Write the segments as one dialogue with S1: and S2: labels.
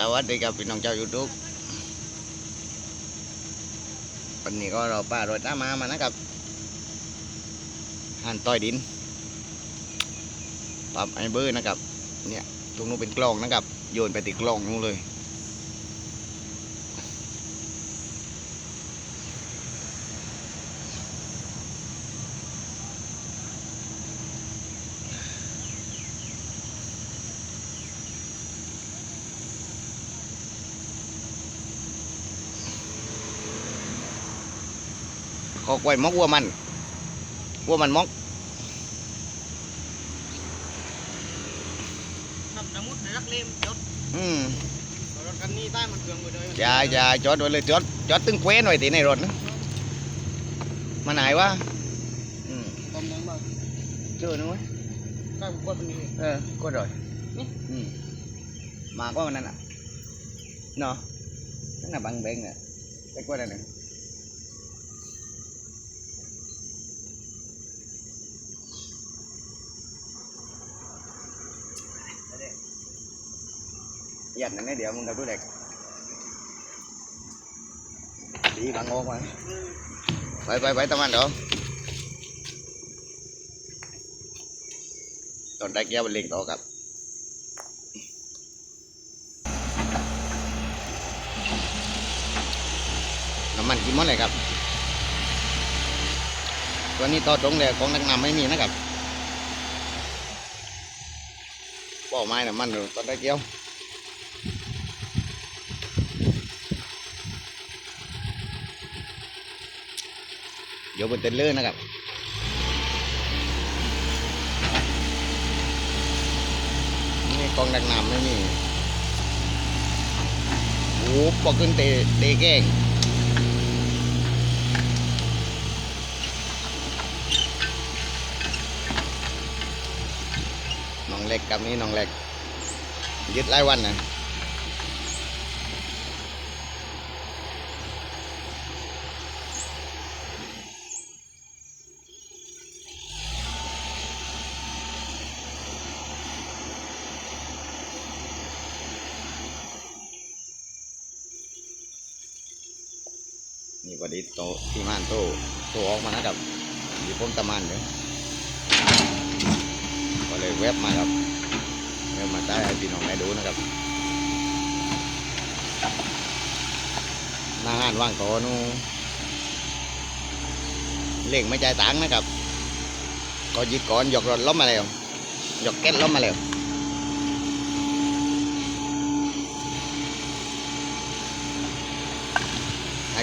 S1: สวัสดีครับพี่น้องเจ้ายูทูบวันนี้ก็เราป้ารถน้ามามานะครับหันต้อยดินปรับไอเบอร์นะครับ เนี่ยตรงนู้นเป็นกล้องนะครับ โยนไปติดกล้องนู้นเลย ขอกล้วยมอกวัวมันวัวมันมอก
S2: นับน้ำมุดในรักเล่มจด
S1: อืม
S2: รถคันนี้ใต้มันเครื่องไปเลย
S1: อย่าอย่าจอดไว้เลยจอดจอดตึงเคว้นไว้ที่ในรถนะมาไหนวะอืม
S2: ตอมยังบ้าง
S1: เจอนึงไหม
S2: ใกล้ผมกดมันนี่
S1: เออก็ดอย
S2: นี่
S1: อืมมาก็วันนั้นอะเนาะนั่นน่ะบังเบงอะไปกว่านั่นน่ะ ยัดนั่นเดี๋ยวมึงกับตัวเด็กดีบังโง่มาไปไปไปตะวันเดี๋ยวตอนได้แก้วเป็นเล็งต่อครับน้ำมันกี่มดเลยครับ ตัวนี้ต่อตรงเลยของนักนำไม่มีนะครับเป้าไม้น้ำมันดูตอนได้เกี่ยว ยวบนเต็นเลื่อนะครับนี่กองดักน้ำไม่มีโอ้ปอขึ้นเตะเตะแก้งน้องเล็กกับนี่น้องเล็กยึดไล่วันนะ นี่พอดีโตที่ม่านโตโตออกมานะครับอยู่พ้นตะมันเด้อก็เลยแวบมาครับเดี๋ยวมาได้ให้พี่น้องได้ดูนะครับหน้างานว่างโตนูเล่งไม่ใจตังนะครับ ก็ยิบก่อนหยกรถล้มมาแล้วหยกแก๊สล้มมาแล้ว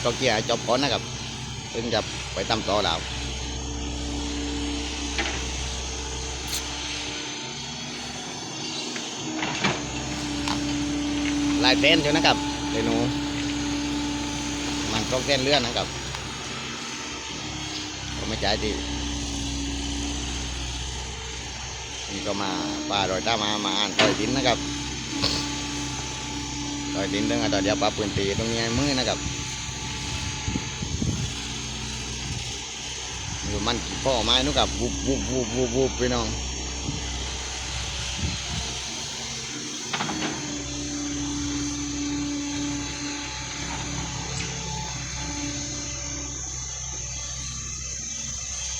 S1: เขาเกียร์จบก่อนนะครับถึงจะไปตำต่อแล้วลายเต้นอยู่นะครับเรนูมันต้องเต้นเลื่อนนะครับก็ไม่ใจดีนี่ก็มาป้ารอยต้ามามาอ่านต่อยดินนะครับต่อยดินเรื่องอะไรเดี๋ยวปลาปืนตีตรงนี้มือนะครับอยู่ มันกี่พ่อไม้นู่นกับวุบวุบวุบวุบวุบพี่น้อง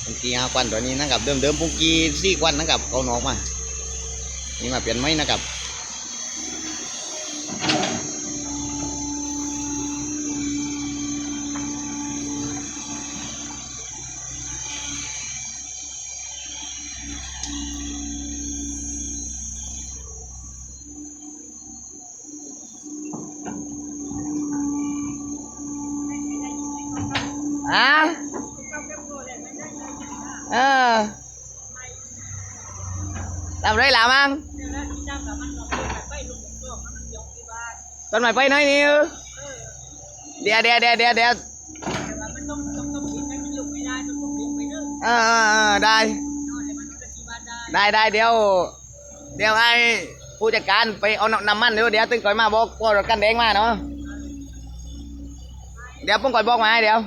S1: ปุงกีห้าควันตัวนี้นะครับเดิมเดิมปุงกีสี่ควันนะครับเอานอกมานี่มาเปลี่ยนไหมนะครับ ทำไรล่ะมั้งต้นไม้ไปไหนนี่เออเดี๋ยวเดี๋ยวเดี๋ยวเดี๋ยวเดี๋ยวเออเอได้ ได้ได้เดี๋ยว เดี๋ยวให้ผู้จัดการไปเอาน้ำมันเดี๋ยวเดี๋ยวตึงก่อยมาบอกว่ารถกันแดงมาเนาะเดี๋ยวผมก่อยบอกมาให้เดี๋ยว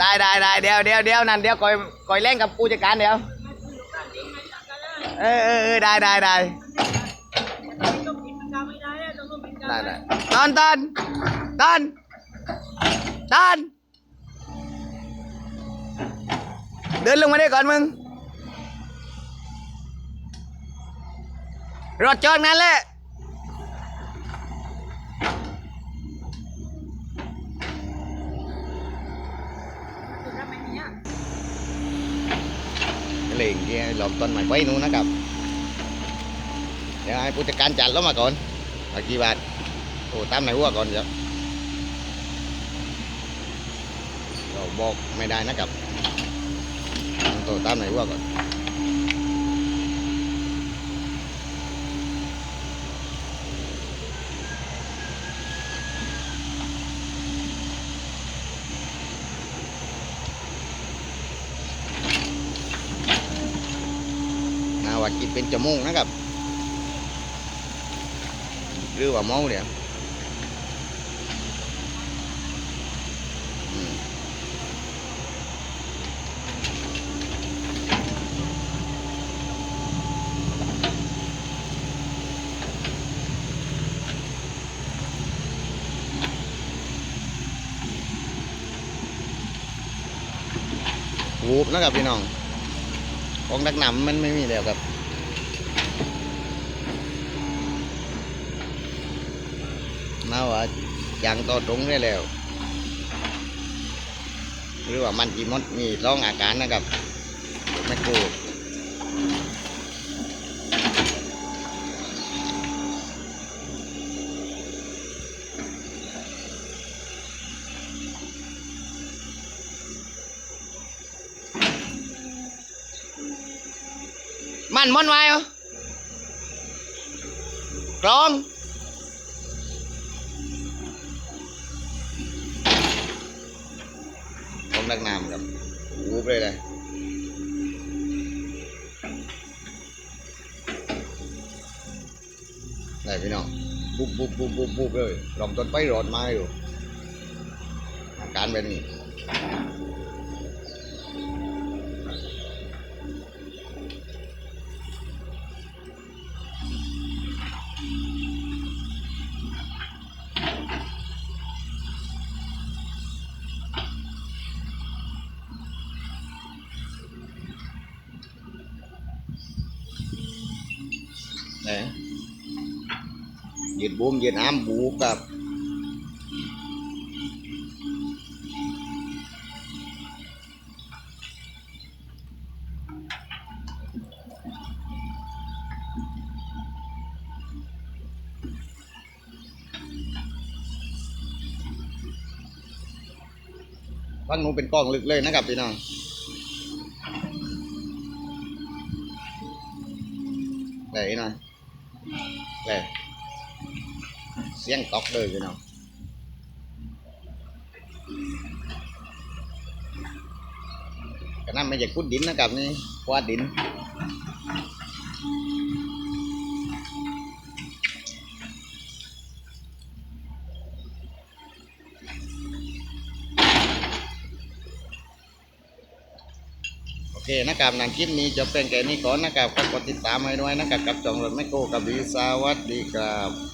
S1: ได้ได้ได้เดี๋ยวเดี๋ยวเดี๋ยวนั่นเดี๋ยวคอยคอยเล่นกับผู้จัดการเดี๋ยวเออเออได้ได้ได้ได้ได้ตอนตอนตอนตอนเดินลงมาได้ก่อนมึงรถจอดนั้นแหละ ลอมต้นไม้ไว้นู้นนะครับ เดี๋ยวให้ผู้จัดการจัดแล้วมาก่อนเอากี่บาทโอ้ตามไหนวัวก่อนเดี๋ยวเราบอกไม่ได้นะครับตัวตามไหนวัวก่อน กินเป็นจมูกนะครับ หรือว่าเมาเนี่ยวูบนะครับพี่น้องของดักหนำมันไม่มีแล้วครับ มาว่าอย่างต่อตรงได้แล้ว หรือว่ามันจีมดมีสองอาการนะครับไม่กูมันมันไว้เหรอกรอง ลักน้ำครับวูบเลยเลยได้พี่น้องบุบบุบบุบบุบบุบเลยลองต้นไปรอดไม้อยู่อาการเป็น ยืดบูมยืดอ้ามบูกับฟังหนูเป็นกล้องลึกเลยนะครับพี่น้อง เลยเสียงตอกเลยพี่น้องก็นั่นไม่ใช่คุดดินนะครับนี่ควาดดิน เคนะครับหนังคลิปนี้จะเป็นแก่นี้ก่อนนะครับก็กดติดตามให้ด้วยนะครับกับจองรถไม่โกกับดีสวัสดีครับ